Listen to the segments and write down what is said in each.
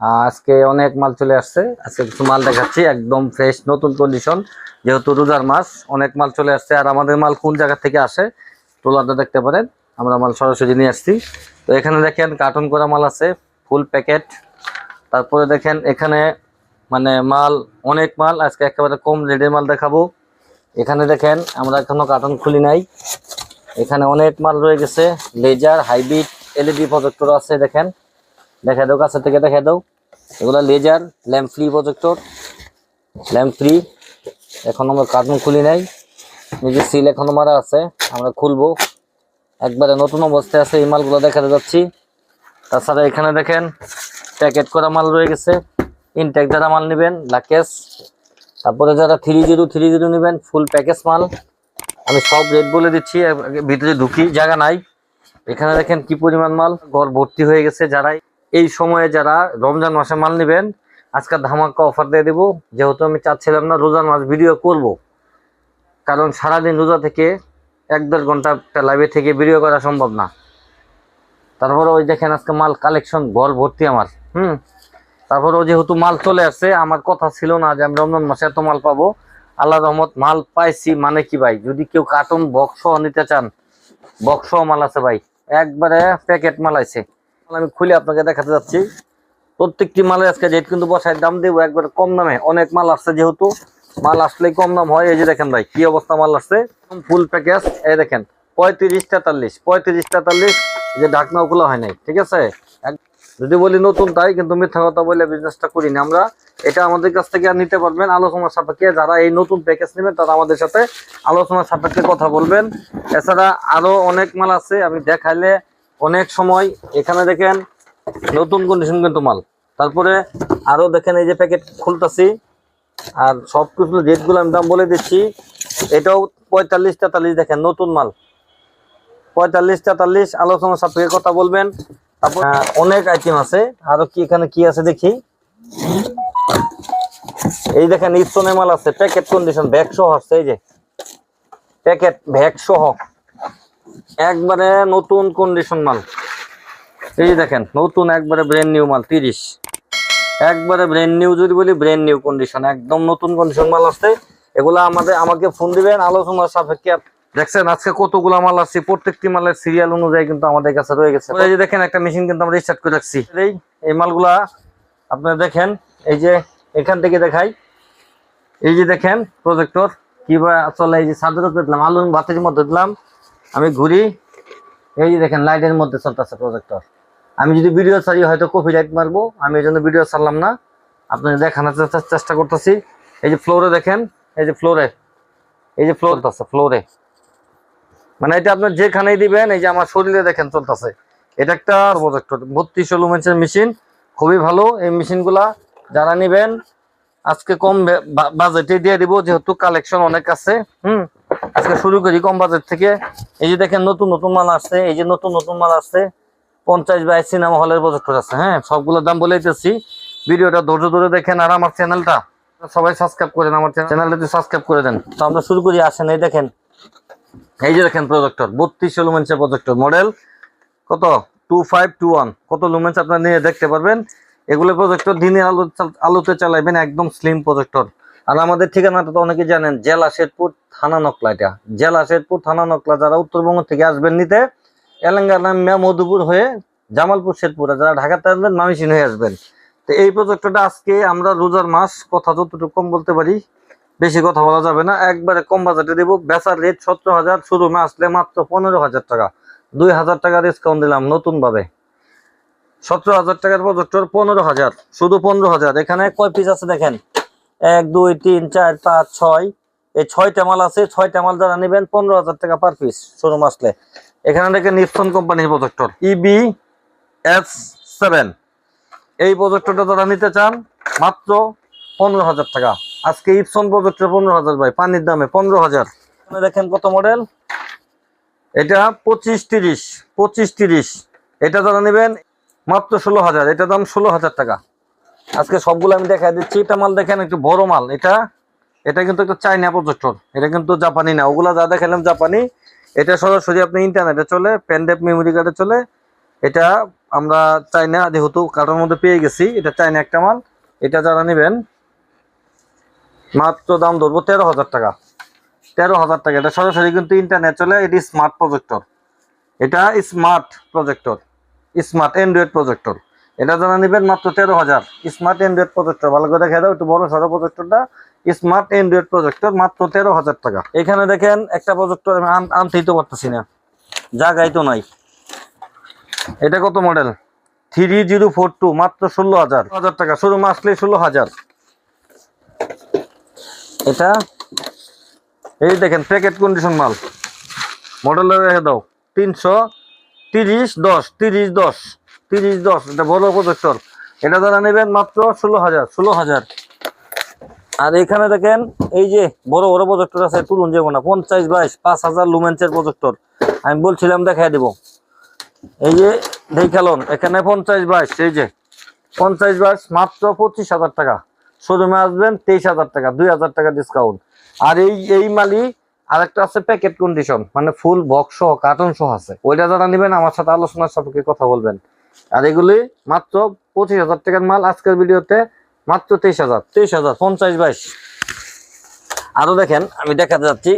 আজকে অনেক মাল চলে আসছে। আজকে কিছু মাল দেখাচ্ছি, একদম ফ্রেশ নতুন কন্ডিশন যেহেতু রোজার মাস, অনেক মাল চলে আসছে। আর আমাদের মাল কোন জায়গা থেকে আসে, ট্রলারটা দেখতে পারেন। আমরা মাল সরাসরি নিয়ে আসছি। তো এখানে দেখেন কার্টন করা মাল আছে ফুল প্যাকেট তারপরে দেখেন এখানে মানে মাল, অনেক মাল। আজকে একেবারে কম রেডের মাল দেখাবো। এখানে দেখেন, আমরা এখনও কার্টন খুলি নাই। এখানে অনেক মাল রয়ে গেছে। লেজার হাইব্রিড এলইডি প্রজেক্টর আছে, দেখেন। দেখা দাও কাছে থেকে দেখা দাও। এগুলো laser lamp free projector lamp free এখন আমরা কার্টুন খুলি নাই। নিজের সিল এখনও মারা আছে, আমরা খুলবো। একবারে নতুন অবস্থায় আছে, এই মালগুলো দেখাতে যাচ্ছি। তাছাড়া এখানে দেখেন প্যাকেট করা মাল রয়ে গেছে। ইনটেক যারা মাল নেবেন লাকেশ তারপরে যারা থ্রি জিরো থ্রি জিরো নেবেন ফুল প্যাকেজ মাল। আমি সব রেট বলে দিচ্ছি ভিতরে ঢুকি, জায়গা নাই। এখানে দেখেন কি পরিমাণ মাল, ঘর ভর্তি হয়ে গেছে যারা এই সময়ে যারা রমজান মাসে মাল নেবেন, আজকে ধামাকা অফার দিয়ে দেবো। যেহেতু আমি চাচ্ছিলাম না রোজার মাস ভিডিও করব। কারণ সারাদিন রোজা থেকে এক দেড় ঘণ্টা লাইভে থেকে ভিডিও করা সম্ভব না। তারপরে ওই দেখেন আজকে মাল কালেকশন ঘর ভর্তি আমার। হুম? তারপর তারপরে যেহেতু মাল চলে আসছে, আমার কথা ছিল না যে আমি রমজান মাসে এত মাল পাবো। আল্লাহ রহমত, মাল পাইছি মানে কি ভাই? যদি কেউ কার্টুন বক্স নিতে চান বক্স মাল আছে ভাই। একবারে প্যাকেট মাল আছে। আমি খুলে আপনাকে দেখাতে যাচ্ছি। প্রত্যেকটি মালের আজকে রেট কিন্তু বসায়, দাম দেবো একবারে কম দামে। অনেক মাল আসছে যেহেতু, মাল আসলেই কম দাম হয়। এই যে দেখেন ভাই, কি অবস্থা মাল আসছে। ফুল প্যাকেজ এই দেখেন, পঁয়ত্রিশ তেতাল্লিশ পঁয়ত্রিশ তেতাল্লিশ যে ঢাকনা ওগুলো হয় নাই, ঠিক আছে? যদি বলি নতুন তাই, কিন্তু মিথ্যা কথা বলে বিজনেসটা করি না আমরা। এটা আমাদের কাছ থেকে আর নিতে পারবেন। আলোচনার সাপেক্ষে যারা এই নতুন প্যাকেজ নেবেন, তারা আমাদের সাথে আলোচনার সাপেক্ষে কথা বলবেন। এছাড়া আরও অনেক মাল আছে, আমি দেখাইলে অনেক সময় এখানে দেখেন নতুন কন্ডিশন কিন্তু মাল। তারপরে আরও দেখেন এই যে প্যাকেট খুলতাছি, আর সব কিছু রেটগুলো আমি দাম বলে দিচ্ছি। এটাও পঁয়তাল্লিশ তেতাল্লিশ দেখেন, নতুন মাল। পঁয়তাল্লিশ তেতাল্লিশ, আলোচনা সাপেক্ষে কথা বলবেন। তারপর অনেক আইটেম আছে। আরও কি এখানে কি আছে দেখি? এই দেখেন ইপসনের মাল আছে প্যাকেট কন্ডিশন ব্যাগ আসছে, এই যে। প্যাকেট ব্যাগ সহ। একবারে নতুন কন্ডিশন মাল। এই দেখেন, নতুন একবারে ব্র্যান্ড নিউ মাল, তিরিশ। একবারে ব্র্যান্ড নিউ যদি বলি ব্র্যান্ড নিউ কন্ডিশন একদম নতুন কন্ডিশন মাল আসছে। এগুলা আমাদের, আমাকে ফোন দিবেন আলোচনার সাপেক্ষে। দেখছেন, আজকে কতগুলা মাল আসছে, প্রত্যেকটি মালের সিরিয়াল অনুযায়ী কিন্তু আমাদের কাছে রয়ে গেছে। এই যে দেখেন, একটা মেশিন কিন্তু আমরা স্টার্ট করে রাখছি। এই এই মালগুলা আপনারা দেখেন, এই যে এখান থেকে দেখাই। এই যে দেখেন প্রজেক্টর কীভাবে আসলে এই যে উপরে দিলাম আলু ভাতের মধ্যে দিলাম। আমি ঘুরি, এই যে দেখেন লাইটের মধ্যে চলতেছে প্রজেক্টর আমি যদি ভিডিও ছাড়ি, হয়তো কপি লাইট মারবো, আমি এই জন্য ভিডিও ছাড়লাম না। আপনাদের দেখানোর চেষ্টা- করতেছি। এই যে ফ্লোরে দেখেন, এই যে ফ্লোরে এই যে ফ্লোর আছে ফ্লোরে মানে এটা আপনার যেখানেই দিবেন, এই যে আমার শরীরে দেখেন চলতেছে। এটা একটা প্রজেক্টর বত্রিশশো লুমেন্সের মেশিন খুবই ভালো এই মেশিনগুলা যারা নিবেন, আজকে কম বাজেটে দিয়ে দিব, যেহেতু কালেকশন অনেক আছে, হুম? আজকে শুরু করি কম বাজেট থেকে। এই যে দেখেন নতুন নতুন মাল আসছে, এই যে নতুন নতুন মাল আসছে, পঞ্চাশ বাই সিনেমা হলের প্রজেক্টর আছে হ্যাঁ? সবগুলোর দাম বলে দিতেছি। ভিডিওটা ধৈর্য ধরে দেখেন আর আমার চ্যানেলটা সবাই সাবস্ক্রাইব করেন আমার চ্যানেলটা সাবস্ক্রাইব করে দেন। তো আমরা শুরু করি, আসেন, এই দেখেন। এই যে দেখেন প্রজেক্টর বত্রিশ লুমেন্সের প্রজেক্টর মডেল কত? টু ফাইভ টু ওয়ান কত লুমেন্স আপনার নিয়ে দেখতে পারবেন? এগুলো প্রজেক্টর দিনে আলো আলোতে চালাইবেন, একদম স্লিম প্রজেক্টর আর আমাদের ঠিকানাটা তো অনেকে জানেন, জেলা শেরপুর থানা নকলা এটা। জেলা শেরপুর থানা নকলা, যারা উত্তরবঙ্গ থেকে আসবেন নিতে এলাঙ্গানা মিয়া মধুপুর হয়ে জামালপুর শেরপুর, যারা ঢাকাতে আসবেন, মামিসিন হয়ে আসবেন। তো এই প্রজেক্টরটা আজকে আমরা রোজার মাস, কথা যতটুকু কম বলতে পারি, বেশি কথা বলা যাবে না। একবারে কম বাজেটে দেবো, বেচার রেট সতেরো হাজার শোরুমে আসলে মাত্র পনেরো হাজার টাকা। দুই হাজার টাকা ডিসকাউন্ট দিলাম নতুন ভাবে সতেরো হাজার টাকার প্রজেক্টর পনেরো হাজার, শুধু পনেরো হাজার। এখানে কয় পিস আছে দেখেন? এক, দুই, তিন, চার, পাঁচ, ছয়। এই ছয়টা মাল আছে, ছয়টা মাল যারা নেবেন পনেরো হাজার টাকা পার পিস শোরুম আসলে। এখানে দেখেন নিপসন কোম্পানির প্রজেক্টর ইবি এস সেভেন এই প্রজেক্টরটা যারা নিতে চান, মাত্র পনেরো হাজার টাকা। আজকে ইপসন প্রজেক্টর পনেরো হাজার ভাই, পানির দামে পনেরো হাজার। দেখেন কত মডেল এটা পঁচিশ তিরিশ পঁচিশ তিরিশ। এটা যারা নেবেন, মাত্র ষোলো হাজার। এটা দাম ষোলো হাজার টাকা। আজকে সবগুলো আমি দেখা দিচ্ছি। এটা মাল দেখেন, একটু বড় মাল। এটা এটা কিন্তু একটা চাইনা প্রজেক্টর। এটা কিন্তু জাপানি না। ওগুলা যা দেখালাম জাপানি। এটা সরাসরি আপনি ইন্টারনেটে চলে পেনড্রাইভ মেমোরি কার্ডে চলে। এটা আমরা চাইনা যেহেতু কাটার মধ্যে পেয়ে গেছি, এটা চাইনা একটা মাল। এটা যারা নেবেন, মাত্র দাম ধরবো তেরো হাজার টাকা। তেরো হাজার টাকা। এটা সরাসরি কিন্তু ইন্টারনেট চলে, এটি স্মার্ট প্রজেক্টর এটা smart projector smart Android projector এটা যারা নেবেন মাত্র তেরো হাজার। স্মার্ট অ্যান্ড্রয়েড প্রজেক্টর ভালো করে দেখে দাও, একটু বড় সড়ো প্রজেক্টরটা স্মার্ট অ্যান্ড্রয়েড প্রজেক্টর মাত্র তেরো হাজার টাকা। এখানে দেখেন একটা প্রজেক্টর আমি আন- আনতেই তো পারতেছি না। জায়গায় তো নাই। এটা কত model three zero four two মাত্র ষোলো হাজার। হাজার টাকা, শুরু আসলে ষোলো হাজার। এটা? এই দেখেন প্যাকেট কন্ডিশন মাল। মডেল রেখে দাও। তিনশো তিরিশ দশ তিরিশ দশ। তিরিশ দশ, এটা বড় প্রজেক্টর। এটা যারা নেবেন মাত্র ষোলো হাজার। ষোলো হাজার। আর এখানে দেখেন, এই যে বড় বড় প্রজেক্টর আছে, তুলুন যাব না পঞ্চাশ বাইশ, পাঁচ হাজার লুমেন্সের প্রজেক্টর। আমি বলছিলাম দেখাই দেবো। এই যে দেখালন এখানে পঞ্চাশ বাইশ, এই যে পঞ্চাশ বাইশ, মাত্র পঁচিশ হাজার টাকা। শোরুমে আসবেন, তেইশ হাজার টাকা, দুই হাজার টাকা ডিসকাউন্ট আর এই এই মালি আরেকটা আছে প্যাকেট কন্ডিশন মানে ফুল বক্স সহ কার্টন সহ আছে। ওইটা যারা নেবেন, আমার সাথে আলোচনার সাপেক্ষে কথা বলবেন। আর এগুলি মাত্র পঁচিশ হাজার টাকার মাল। আজকের ভিডিওতে মাত্র তেইশ হাজার। তেইশ হাজার পঞ্চাশ বাইশ। আরও দেখেন আমি দেখাতে যাচ্ছি।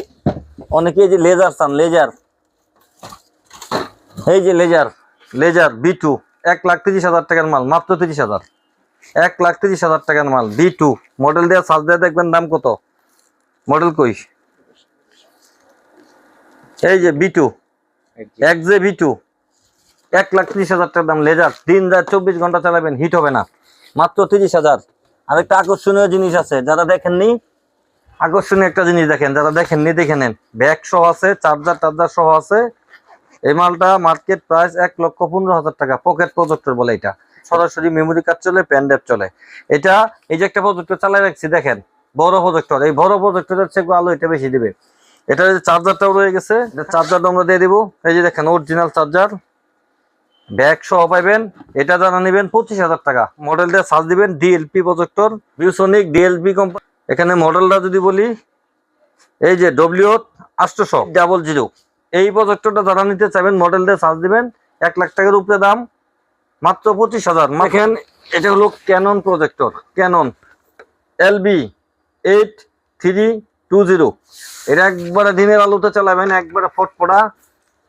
অনেকে যে লেজার চান লেজার। এই যে লেজার লেজার বি টু এক লাখ তিরিশ হাজার টাকার মাল মাত্র তিরিশ হাজার। এক লাখ তিরিশ হাজার টাকার মাল বি টু মডেল দিয়ে সার্চ দেওয়া দেখবেন দাম কত? মডেল কই? এই যে বি টু এক যে বি টু এক লাখ তিরিশ হাজার টাকার দাম লেজার। দিন রাত চব্বিশ ঘণ্টা চালাবেন হিট হবে না। মাত্র তিরিশ হাজার। আর একটা আকর্ষণীয় জিনিস আছে, যারা দেখেননি, আকর্ষণীয় একটা জিনিস দেখেন, যারা দেখেননি দেখে নেন। ব্যাগ সহ আছে, চার্জার টার্জার সহ আছে। এই মালটা মার্কেট প্রাইস এক লক্ষ পনেরো হাজার টাকা। পকেট প্রজেক্টর বলে এটা। সরাসরি মেমোরি কার্ড চলে প্যান ড্রাইভ চলে। এটা, এই যে একটা প্রজেক্টর চালাই রাখছি, দেখেন, বড় প্রজেক্টর এই বড় প্রজেক্টরের চেয়ে আলো এটা বেশি দিবে। এটা চার্জারটাও রয়ে গেছে চার্জারটা আমরা দিয়ে দিব। এই যে দেখেন অরিজিনাল চার্জার ব্যাগ সহ পাইবেন, এটা জানা নেবেন পঁচিশ হাজার টাকা। মডেলটা সার্চ দিবেন DLP projector ViewSonic DLP company এখানে মডেলটা যদি বলি, এই যে ডব্লিউ আটশোশো ডাবল জিরো এই প্রজেক্টরটা যারা নিতে চাইবেন মডেল দিয়ে সার্চ দিবেন, এক লাখ টাকার উপরে দাম, মাত্র পঁচিশ হাজার। দেখেন, এটা হলো Canon projector Canon LB eight three two zero এটা একবারে দিনের আলোতে চালাবেন, একবারে ফটফটা।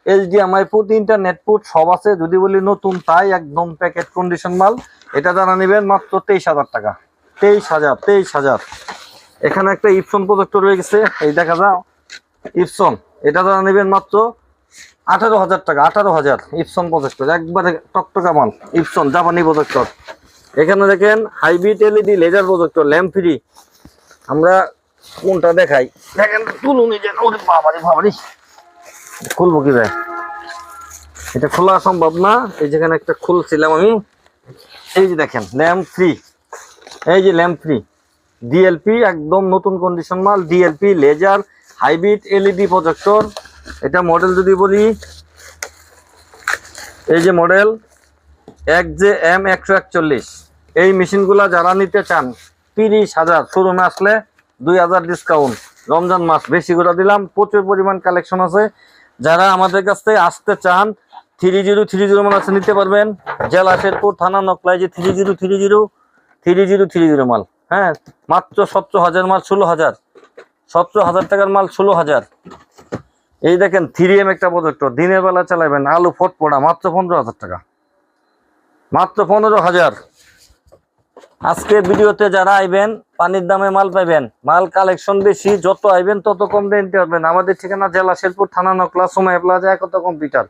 এইচডিএমআই পুট ইন্টারনেট পুট সব আছে। যদি বলি নতুন, তাই একদম প্যাকেট কন্ডিশন মাল। এটা যারা নেবেন মাত্র তেইশ হাজার টাকা। তেইশ হাজার তেইশ হাজার। এখানে একটা ইপসন প্রজেক্টর রয়ে গেছে। এই দেখা যাও। ইপসন এটা যারা নেবেন মাত্র আঠারো হাজার টাকা, আঠারো হাজার ইপসন প্রজেক্টর একবারে টকটকা মাল ইপসন জাপানি প্রজেক্টর এখানে দেখেন hybrid LED laser projector lamp free আমরা কোনটা দেখাই? দেখেন তুলুন বাবারে বাবারে। খুলবো কি ভাই? এটা খোলা সম্ভব না। এই যেখানে একটা খুলছিলাম আমি। এই যে দেখেন, ল্যাম্প ফ্রি এই যে ল্যাম্প ফ্রি ডিএলপি একদম নতুন কন্ডিশন মাল। DLP laser hybrid LED projector এটা মডেল যদি বলি, এই যে মডেল এক যে এম একশো একচল্লিশ। এই মেশিনগুলা যারা নিতে চান, তিরিশ হাজার। শোরুমে আসলে দুই হাজার ডিসকাউন্ট রমজান মাস বেশি করে দিলাম। প্রচুর পরিমাণ কালেকশন আছে। যারা আমাদের কাছ থেকে আসতে চান থ্রি জিরো থ্রি জিরো মাল আছে, নিতে পারবেন। জেলা শেরপুর থানা, নকলাই যে three zero three zero three zero three zero মাল। হ্যাঁ মাত্র সতেরো হাজার মাল, ষোলো হাজার। সতেরো হাজার টাকার মাল, ষোলো হাজার। এই দেখেন থ্রি এম একটা প্রজেক্টর। দিনের বেলা চালাবেন আলু ফট মাত্র পনেরো হাজার টাকা। মাত্র পনেরো হাজার। আজকে ভিডিওতে যারা আইবেন, পানির দামে মাল পাইবেন, মাল কালেকশন বেশি, যত আইবেন, তত কম দিয়ে নিতে পারবেন। আমাদের ঠিকানা জেলা শেরপুর থানা নকলা সময় প্লাজা, একত কম্পিউটার।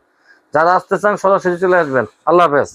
যারা আসতে চান, সরাসরি চলে আসবেন। আল্লাহ হাফেজ।